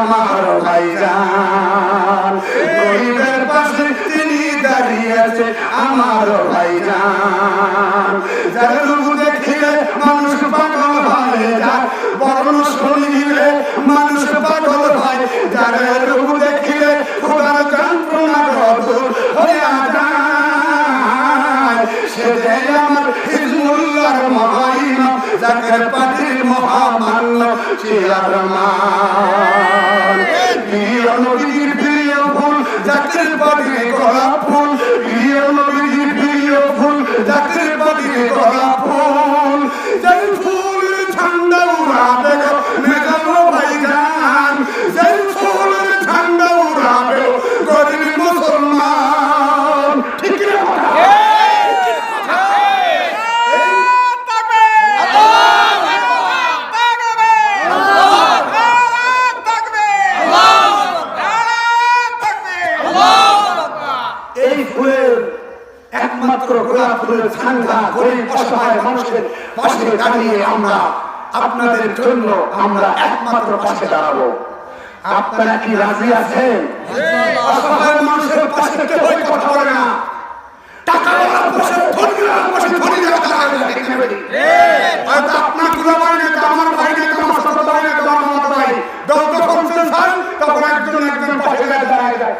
আমার ভাইজান। গরিবের পাশে তিনি দাঁড়িয়ে আছে আমার ভাইজান। যার রূপ দেখিলে মানুষ পাগল হয়, যার বর্ণ শুনিলে মানুষ পাগল হয়, যার রূপ দেখিলে খোদার যন্ত্রণা গদর হইয়া যায়। সে আমার হিজমুল্লাহর মহাইমাম জাকের পাটির মহামান্য শিয়ার মান জাকের পাটির করা ফুল প্রিয় নবীজি প্রিয় ফুল জাকের পাটির করা ফুল। যাই ফুল একমাত্র গোলাপ ফুলের গরিব অসহায় মানুষের পাশে দাঁড়িয়ে আমরা আপনাদের জন্য আমরা একমাত্র পাশে দাঁড়াবো। আপনারা কি রাজি আছেন? অসহায় মানুষের পাশে কথা বলে না। তখন একজন একজন পাশে দাঁড়ায় যায়?